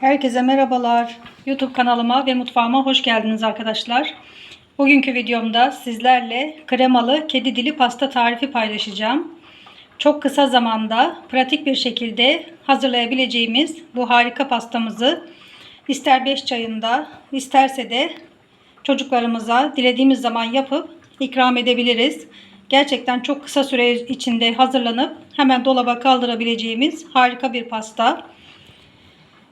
Herkese merhabalar. YouTube kanalıma ve mutfağıma hoş geldiniz arkadaşlar. Bugünkü videomda sizlerle kremalı kedi dili pasta tarifi paylaşacağım. Çok kısa zamanda pratik bir şekilde hazırlayabileceğimiz bu harika pastamızı ister 5 çayında isterse de çocuklarımıza dilediğimiz zaman yapıp ikram edebiliriz. Gerçekten çok kısa süre içinde hazırlanıp hemen dolaba kaldırabileceğimiz harika bir pasta.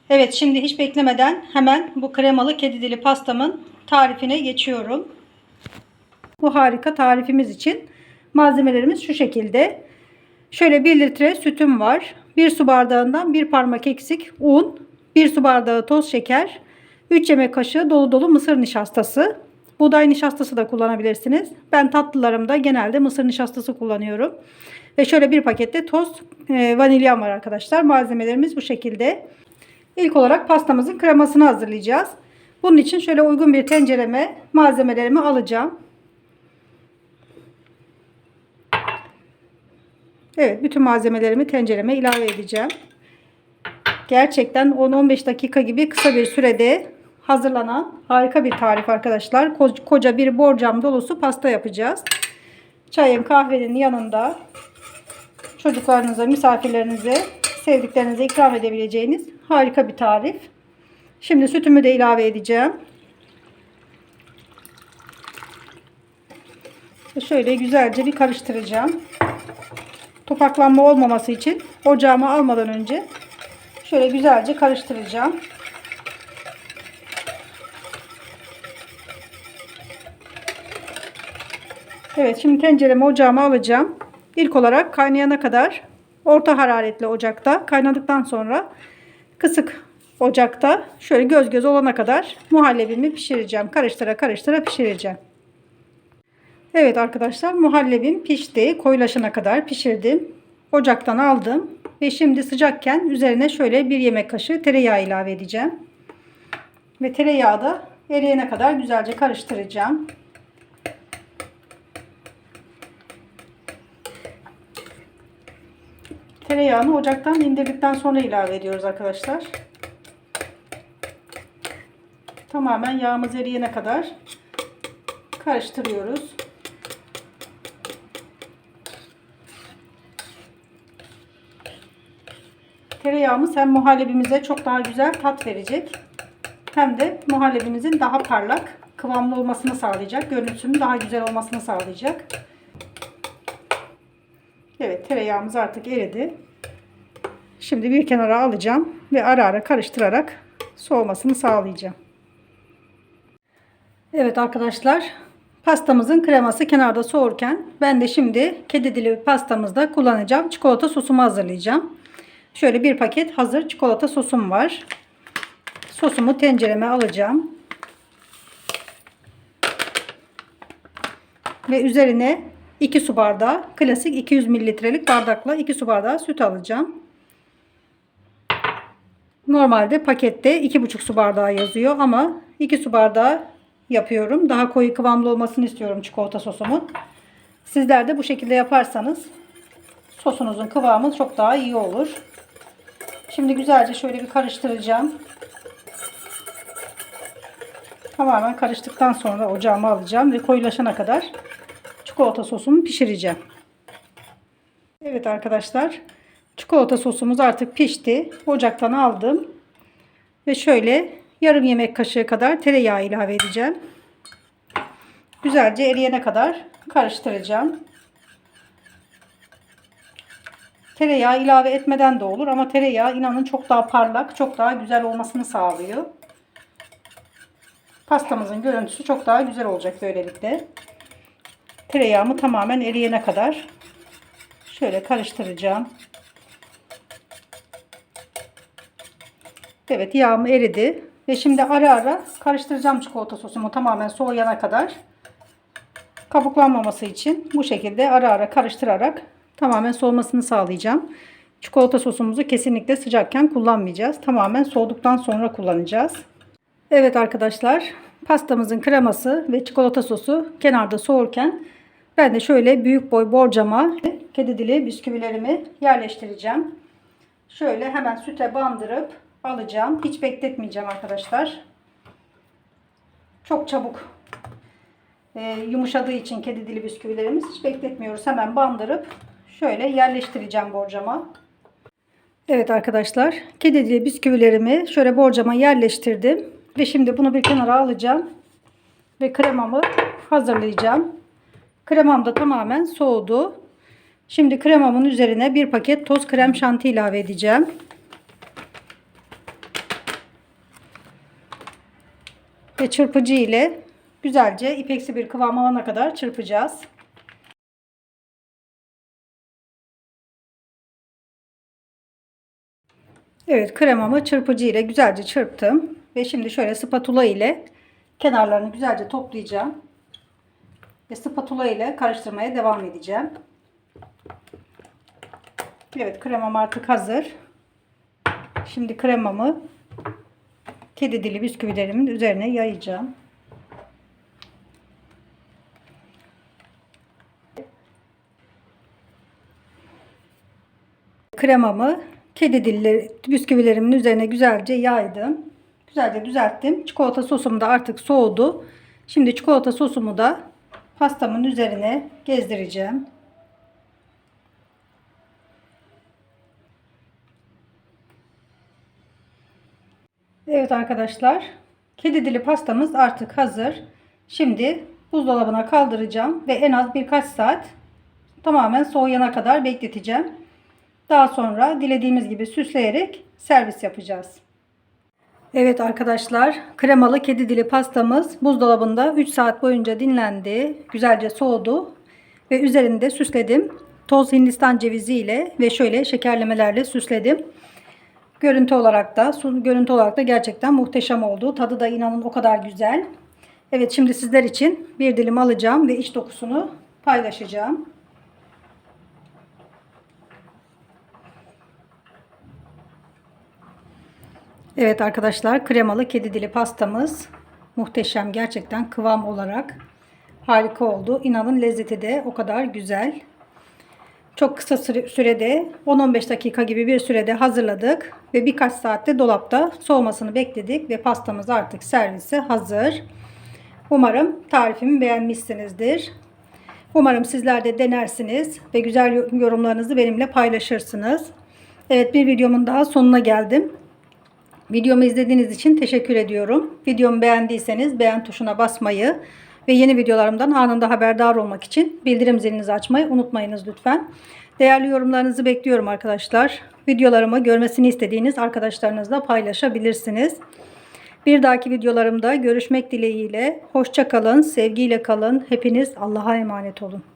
Evet şimdi hiç beklemeden hemen bu kremalı kedi dili pastamın tarifine geçiyorum. Bu harika tarifimiz için malzemelerimiz şu şekilde. Şöyle 1 litre sütüm var. 1 su bardağından 1 parmak eksik un, 1 su bardağı toz şeker, 3 yemek kaşığı dolu dolu mısır nişastası. Buğday nişastası da kullanabilirsiniz. Ben tatlılarımda genelde mısır nişastası kullanıyorum. Ve şöyle bir pakette toz e, vanilyam var arkadaşlar. Malzemelerimiz bu şekilde. İlk olarak pastamızın kremasını hazırlayacağız. Bunun için şöyle uygun bir tencereme malzemelerimi alacağım. Evet bütün malzemelerimi tencereme ilave edeceğim. Gerçekten 10-15 dakika gibi kısa bir sürede hazırlanan harika bir tarif arkadaşlar. Koca bir borcam dolusu pasta yapacağız. Çayın kahvenin yanında çocuklarınıza, misafirlerinize, sevdiklerinize ikram edebileceğiniz harika bir tarif. Şimdi sütümü de ilave edeceğim. Şöyle güzelce bir karıştıracağım. Topaklanma olmaması için ocağıma almadan önce şöyle güzelce karıştıracağım. Evet şimdi tenceremi ocağıma alacağım. İlk olarak kaynayana kadar orta hararetli ocakta kaynadıktan sonra kısık ocakta şöyle göz göz olana kadar muhallebimi pişireceğim. Karıştıra karıştıra pişireceğim. Evet arkadaşlar muhallebim pişti. Koyulaşana kadar pişirdim. Ocaktan aldım. Ve şimdi sıcakken üzerine şöyle bir yemek kaşığı tereyağı ilave edeceğim. Ve tereyağı da eriyene kadar güzelce karıştıracağım. Tereyağını ocaktan indirdikten sonra ilave ediyoruz arkadaşlar. Tamamen yağımız eriyene kadar karıştırıyoruz. Tereyağımız hem muhallebimize çok daha güzel tat verecek. Hem de muhallebimizin daha parlak, kıvamlı olmasını sağlayacak. Görüntüsünün daha güzel olmasını sağlayacak. Evet tereyağımız artık eridi. Şimdi bir kenara alacağım ve ara ara karıştırarak soğumasını sağlayacağım. Evet arkadaşlar pastamızın kreması kenarda soğurken ben de şimdi kedi dili pastamızda kullanacağım çikolata sosumu hazırlayacağım. Şöyle bir paket hazır çikolata sosum var. Sosumu tencereme alacağım. Ve üzerine 2 su bardağı klasik 200 mililitrelik bardakla 2 su bardağı süt alacağım. Normalde pakette 2,5 su bardağı yazıyor ama 2 su bardağı yapıyorum. Daha koyu kıvamlı olmasını istiyorum çikolata sosumun. Sizler de bu şekilde yaparsanız sosunuzun kıvamı çok daha iyi olur. Şimdi güzelce şöyle bir karıştıracağım. Tamamen karıştıktan sonra ocağıma alacağım ve koyulaşana kadar çikolata sosumu pişireceğim. Evet arkadaşlar çikolata sosumuz artık pişti. Ocaktan aldım. Ve şöyle yarım yemek kaşığı kadar tereyağı ilave edeceğim. Güzelce eriyene kadar karıştıracağım. Tereyağı ilave etmeden de olur ama tereyağı inanın çok daha parlak, çok daha güzel olmasını sağlıyor. Pastamızın görüntüsü çok daha güzel olacak böylelikle. Tereyağımı tamamen eriyene kadar şöyle karıştıracağım. Evet yağım eridi. Ve şimdi ara ara karıştıracağım çikolata sosumu tamamen soğuyana kadar. Kabuklanmaması için bu şekilde ara ara karıştırarak tamamen soğumasını sağlayacağım. Çikolata sosumuzu kesinlikle sıcakken kullanmayacağız. Tamamen soğuduktan sonra kullanacağız. Evet arkadaşlar pastamızın kreması ve çikolata sosu kenarda soğurken ben de şöyle büyük boy borcama kedi dili bisküvilerimi yerleştireceğim. Şöyle hemen süte bandırıp alacağım. Hiç bekletmeyeceğim arkadaşlar. Çok çabuk e, yumuşadığı için kedi dili bisküvilerimiz hiç bekletmiyoruz. Hemen bandırıp şöyle yerleştireceğim borcama. Evet arkadaşlar kedi dili bisküvilerimi şöyle borcama yerleştirdim. Ve şimdi bunu bir kenara alacağım. Ve kremamı hazırlayacağım. Kremam da tamamen soğudu. Şimdi kremamın üzerine bir paket toz krem şanti ilave edeceğim. Ve çırpıcı ile güzelce ipeksi bir kıvam alana kadar çırpacağız. Evet kremamı çırpıcı ile güzelce çırptım. Ve şimdi şöyle spatula ile kenarlarını güzelce toplayacağım. Ve spatula ile karıştırmaya devam edeceğim. Evet kremam artık hazır. Şimdi kremamı kedi dili bisküvilerimin üzerine yayacağım. Kremamı kedi dilli bisküvilerimin üzerine güzelce yaydım. Güzelce düzelttim. Çikolata sosum da artık soğudu. Şimdi çikolata sosumu da pastamın üzerine gezdireceğim. Evet arkadaşlar. Kedi dili pastamız artık hazır. Şimdi buzdolabına kaldıracağım ve en az birkaç saat tamamen soğuyana kadar bekleteceğim. Daha sonra dilediğimiz gibi süsleyerek servis yapacağız. Evet arkadaşlar kremalı kedi dili pastamız buzdolabında 3 saat boyunca dinlendi. Güzelce soğudu ve üzerinde süsledim. Toz hindistan cevizi ile ve şöyle şekerlemelerle süsledim. Görüntü olarak da görüntü olarak da gerçekten muhteşem oldu. Tadı da inanın o kadar güzel. Evet şimdi sizler için bir dilim alacağım ve iç dokusunu paylaşacağım. Evet arkadaşlar kremalı kedi dili pastamız muhteşem gerçekten kıvam olarak harika oldu. İnanın lezzeti de o kadar güzel. Çok kısa sürede 10-15 dakika gibi bir sürede hazırladık ve birkaç saatte dolapta soğumasını bekledik ve pastamız artık servise hazır. Umarım tarifimi beğenmişsinizdir. Umarım sizler de denersiniz ve güzel yorumlarınızı benimle paylaşırsınız. Evet bir videomun daha sonuna geldim. Videomu izlediğiniz için teşekkür ediyorum. Videomu beğendiyseniz beğen tuşuna basmayı ve yeni videolarımdan anında haberdar olmak için bildirim zilinizi açmayı unutmayınız lütfen. Değerli yorumlarınızı bekliyorum arkadaşlar. Videolarımı görmesini istediğiniz arkadaşlarınızla paylaşabilirsiniz. Bir dahaki videolarımda görüşmek dileğiyle. Hoşça kalın, sevgiyle kalın. Hepiniz Allah'a emanet olun.